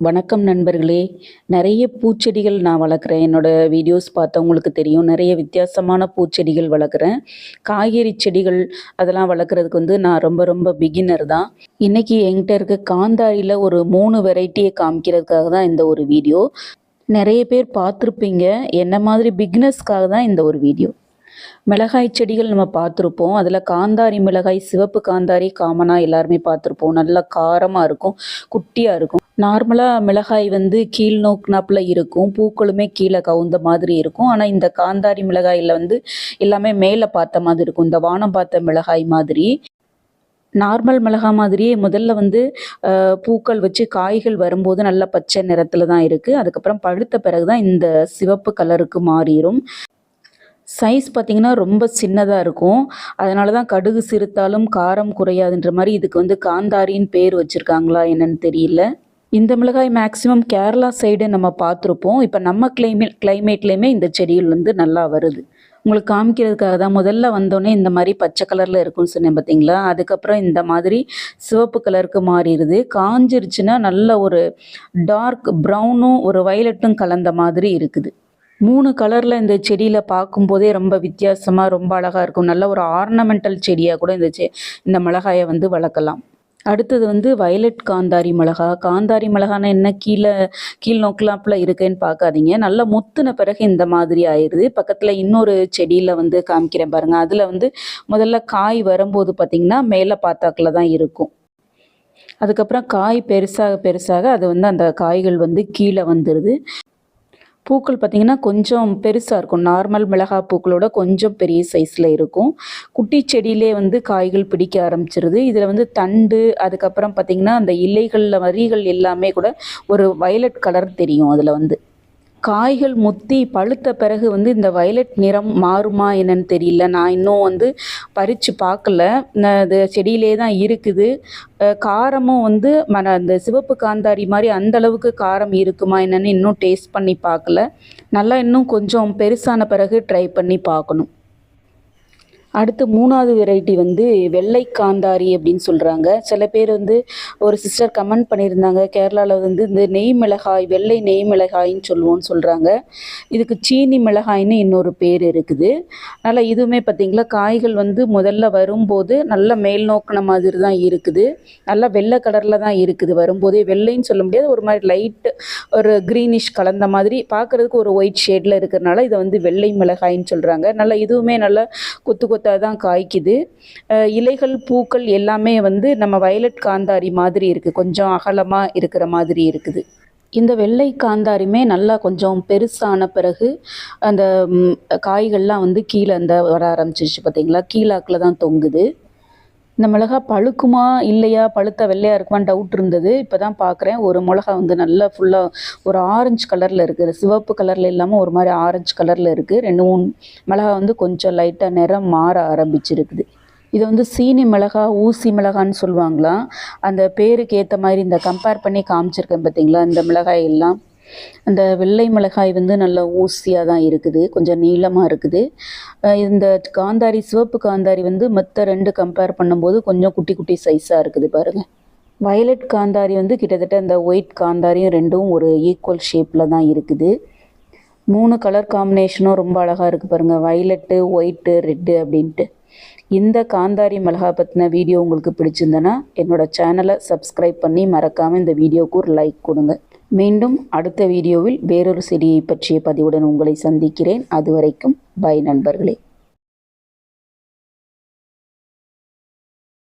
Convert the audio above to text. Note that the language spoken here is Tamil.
வணக்கம் நண்பர்களே. நிறைய பூச்செடிகள் நான் வளர்க்குறேன். என்னோடய வீடியோஸ் பார்த்தவங்களுக்கு தெரியும். நிறைய வித்தியாசமான பூச்செடிகள் வளர்க்குறேன். காய்கறி செடிகள் அதெல்லாம் வளர்க்குறதுக்கு வந்து நான் ரொம்ப ரொம்ப பிகினர் தான். இன்றைக்கி என்கிட்ட இருக்க காந்தாரியில் ஒரு மூணு வெரைட்டியை காமிக்கிறதுக்காக தான் இந்த ஒரு வீடியோ நிறைய பேர் பார்த்துருப்பீங்க. என்ன மாதிரி பிக்னஸ்க்காக தான் இந்த ஒரு வீடியோ மிளகாய் செடிகள் நம்ம பார்த்துருப்போம். அதில் காந்தாரி மிளகாய் சிவப்பு காந்தாரி காமனாக எல்லாருமே பார்த்துருப்போம். நல்லா காரமாக இருக்கும். குட்டியாக இருக்கும். நார்மலாக மிளகாய் வந்து கீழ் நோக்குனாப்பில் இருக்கும். பூக்களுமே கீழே கவுந்த மாதிரி இருக்கும். ஆனால் இந்த காந்தாரி மிளகாயில் வந்து எல்லாமே மேலே பார்த்த மாதிரி இருக்கும். இந்த வானம் பார்த்த மிளகாய் மாதிரி. நார்மல் மிளகாய் மாதிரியே முதல்ல வந்து பூக்கள் வச்சு காய்கள் வரும்போது நல்ல பச்சை நிறத்தில் தான் இருக்குது அதுக்கப்புறம் பழுத்த பிறகு தான் இந்த சிவப்பு கலருக்கு மாறிடும் சைஸ் பார்த்திங்கன்னா ரொம்ப சின்னதாக இருக்கும். அதனால தான் கடுகு சிறுத்தாலும் காரம் குறையாதுன்ற மாதிரி இதுக்கு வந்து காந்தாரின்னு பேர் வச்சுருக்காங்களா என்னன்னு தெரியல. இந்த மிளகாய் மேக்ஸிமம் கேரளா சைடு நம்ம பார்த்துருப்போம். இப்போ நம்ம கிளைமேட் கிளைமேட்லேயுமே இந்த செடிகள் வந்து நல்லா வருது. உங்களுக்கு காமிக்கிறதுக்காக தான் முதல்ல வந்தோடனே இந்த மாதிரி பச்சை கலரில் இருக்கும்னு சொன்னேன் பார்த்தீங்களா அதுக்கப்புறம் இந்த மாதிரி சிவப்பு கலருக்கு மாறிடுது. காஞ்சிருச்சுன்னா நல்ல ஒரு டார்க் ப்ரௌனும் ஒரு வயலட்டும் கலந்த மாதிரி இருக்குது. மூணு கலரில் இந்த செடியில் பார்க்கும்போதே ரொம்ப வித்தியாசமாக ரொம்ப அழகாக இருக்கும். நல்ல ஒரு ஆர்னமெண்டல் செடியாக கூட இந்த செ இந்த மிளகாயை வந்து வளர்க்கலாம். அடுத்தது வந்து வயலட் காந்தாரி மிளகா. காந்தாரி மிளகானா என்ன? கீழே கீழ் நோக்கலாப்பில் இருக்குன்னு பார்க்காதீங்க. நல்லா முத்துன பிறகு இந்த மாதிரி ஆயிடுது. பக்கத்தில் இன்னொரு செடியில் வந்து காமிக்கிறேன் பாருங்கள் அதில் வந்து முதல்ல காய் வரும்போது பார்த்திங்கன்னா மேலே பார்த்தாக்கில் தான் இருக்கும். அதுக்கப்புறம் காய் பெருசாக பெருசாக அது வந்து அந்த காய்கள் வந்து கீழே வந்துடுது பூக்கள் பார்த்திங்கன்னா கொஞ்சம் பெருசாக இருக்கும். நார்மல் மிளகாய் பூக்களோட கொஞ்சம் பெரிய சைஸில் இருக்கும். குட்டி செடியிலே வந்து காய்கள் பிடிக்க ஆரம்பிச்சிருது. இதில் வந்து தண்டு அதுக்கப்புறம் பார்த்திங்கன்னா அந்த இலைகளில் வரிகள் எல்லாமே கூட ஒரு வயலட் கலர் தெரியும் அதில் வந்து. காய்கள் முத்தி பழுத்த பிறகு வந்து இந்த வயலட் நிறம் மாறுமா என்னன்னு தெரியல. நான் இன்னும் வந்து பறித்து பார்க்கல. நான் அது செடியிலே தான் இருக்குது. காரமும் வந்து மன அந்த சிவப்பு காந்தாரி மாதிரி அந்த அளவுக்கு காரம் இருக்குமா என்னன்னு இன்னும் டேஸ்ட் பண்ணி பார்க்கல. நல்லா இன்னும் கொஞ்சம் பெருசான பிறகு ட்ரை பண்ணி பார்க்கணும். அடுத்து மூணாவது வெரைட்டி வந்து வெள்ளை காந்தாரி அப்படின்னு சொல்கிறாங்க சில பேர் வந்து ஒரு சிஸ்டர் கமெண்ட் பண்ணியிருந்தாங்க. கேரளாவில் வந்து இந்த நெய் மிளகாய் வெள்ளை நெய் மிளகாயின்னு சொல்லுவோம்னு சொல்கிறாங்க இதுக்கு சீனி மிளகாய்னு இன்னொரு பேர் இருக்குது. அதனால் இதுவுமே பார்த்திங்களா? காய்கள் வந்து முதல்ல வரும்போது நல்ல மேல் நோக்கின மாதிரி தான் இருக்குது. நல்லா வெள்ளை கலரில் தான் இருக்குது. வரும்போதே வெள்ளைன்னு சொல்ல முடியாது. ஒரு மாதிரி லைட் ஒரு க்ரீனிஷ் கலந்த மாதிரி. பார்க்குறதுக்கு ஒரு ஒயிட் ஷேடில் இருக்கிறனால இதை வந்து வெள்ளை மிளகாயின்னு சொல்கிறாங்க நல்லா இதுவுமே நல்லா கொத்து கொத்து கொத்தாக தான் காய்க்குது இலைகள் பூக்கள் எல்லாமே வந்து நம்ம வயலட் காந்தாரி மாதிரி இருக்குது கொஞ்சம் அகலமாக இருக்கிற மாதிரி இருக்குது. இந்த வெள்ளை காந்தாரியுமே நல்லா கொஞ்சம் பெருசான பிறகு அந்த காய்கள்லாம் வந்து கீழே அந்த வர ஆரம்பிச்சிருச்சு பார்த்தீங்களா கீழாக்கில் தான் தொங்குது. இந்த மிளகா பழுக்குமா இல்லையா? பழுத்த வெள்ளையாக இருக்குமான்னு டவுட் இருந்தது. இப்போ தான் பார்க்குறேன் ஒரு மிளகா வந்து நல்லா ஃபுல்லாக ஒரு ஆரஞ்சு கலரில் இருக்குது சிவப்பு கலரில் இல்லாமல் ஒரு மாதிரி ஆரஞ்சு கலரில் இருக்குது ரெண்டு மூணு மிளகா வந்து கொஞ்சம் லைட்டாக நிறம் மாற ஆரம்பிச்சிருக்குது. இது வந்து சீனி மிளகா ஊசி மிளகான்னு சொல்லுவாங்களாம். அந்த பேருக்கு ஏற்ற மாதிரி இந்த கம்பேர் பண்ணி காமிச்சிருக்கேன் பார்த்தீங்களா இந்த மிளகாய் எல்லாம் அந்த வெள்ளை மிளகாய் வந்து நல்ல ஊசியாக தான் இருக்குது கொஞ்சம் நீளமாக இருக்குது. இந்த காந்தாரி சிவப்பு காந்தாரி வந்து மற்ற ரெண்டு கம்பேர் பண்ணும்போது கொஞ்சம் குட்டி குட்டி சைஸாக இருக்குது பாருங்கள் வயலட் காந்தாரி வந்து கிட்டத்தட்ட இந்த ஒயிட் காந்தாரியும் ரெண்டும் ஒரு ஈக்குவல் ஷேப்பில் தான் இருக்குது. மூணு கலர் காம்பினேஷனும் ரொம்ப அழகாக இருக்குது பாருங்கள் வயலட்டு ஒயிட்டு ரெட்டு அப்படின்ட்டு. இந்த காந்தாரி மிளகா பற்றின வீடியோ உங்களுக்கு பிடிச்சிருந்தனா என்னோடய சேனலை சப்ஸ்கிரைப் பண்ணி மறக்காமல் இந்த வீடியோவுக்கு ஒரு லைக் கொடுங்க. மீண்டும் அடுத்த வீடியோவில் வேறொரு செடியை பற்றிய பதிவுடன் உங்களை சந்திக்கிறேன். அதுவரைக்கும் பை நண்பர்களே.